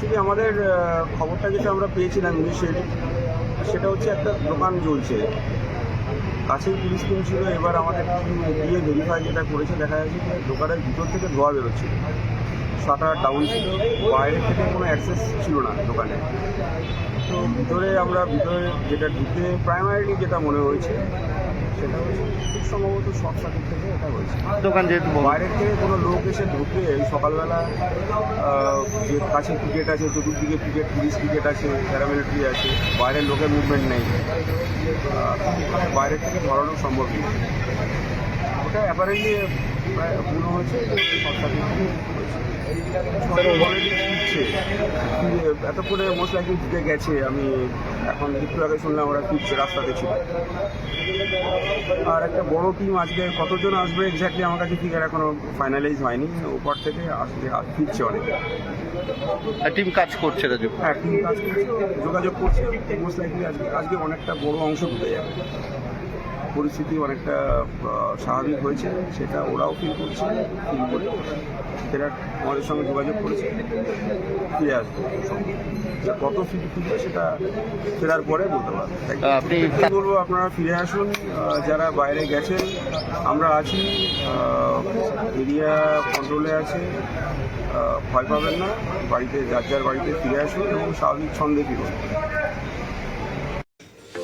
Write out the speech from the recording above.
Actually আমাদের খবরটা যেটা আমরা পেয়েছিলাম ইনিশিয়ালি সেটা হচ্ছে একটা দোকান জ্বলছে। কাছেই পুলিশ টিম ছিল এবার আমাদের গিয়ে ভেরিফাই যেটা করেছে দেখা যাচ্ছে যে দোকানের ভিতর থেকে ধোয়া বেরোচ্ছিল শাটার ডাউন ছিল বাইরে থেকে কোনো অ্যাক্সেস ছিল না দোকানে। তো ভিতরে আমরা ভিতরে যেটা ঢুকে প্রাইমারিলি যেটা মনে হয়েছে সেটা হচ্ছে খুব সম্ভবত শর্ট সার্কিট থেকে এটা হয়েছে। দোকান যেহেতু। বাইরের থেকে কোনো লোক এসে ঢুকে সকালবেলা যে কাছে ক্রিকেট আছে, চতুর্দিকে ক্রিকেট পুলিশ ক্রিকেট আছে প্যারামিলিটারি আছে, বাইরের লোকের মুভমেন্ট নেই বাইরের থেকে ধরানো সম্ভব নেই ওটা অ্যাপারেন্টলি প্রায় থেকে হয়েছে। ফিরে এতক্ষণে মোস্ট লাইকলি ঢুকে গেছে আমি এখন একটু আগে শুনলাম ওরা ফিরছে রাস্তাতে ছিল আর একটা বড় টিম আজকে কতজন আসবে এক্স্যাক্টলি আমার কাছে ফিগার এখনও ফাইনালাইজ হয়নি উপর। থেকে আসলে আস- ফিরছে অনেকে টিম কাজ করছে হ্যাঁ টিম কাজ করছে, যোগাযোগ করছে মোস্ট লাইকলি আজকে আজকে অনেকটা বড় অংশ ঢুকে যাবে। পরিস্থিতি অনেকটা স্বাভাবিক হয়েছে সেটা ওরাও ফিল করছে ফিল করে। ফেরার আমাদের সঙ্গে যোগাযোগ করেছে ফিরে আসবে কত ফিল ফিরবে সেটা ফেরার পরে বলতে পারব। আপনি বলব আপনারা ফিরে আসুন যারা বাইরে গেছেন আমরা আছি এরিয়া কন্ট্রোলে আছে ভয় পাবেন না বাড়িতে যার যার বাড়িতে ফিরে আসুন এবং স্বাভাবিক ছন্দে ফিরুন।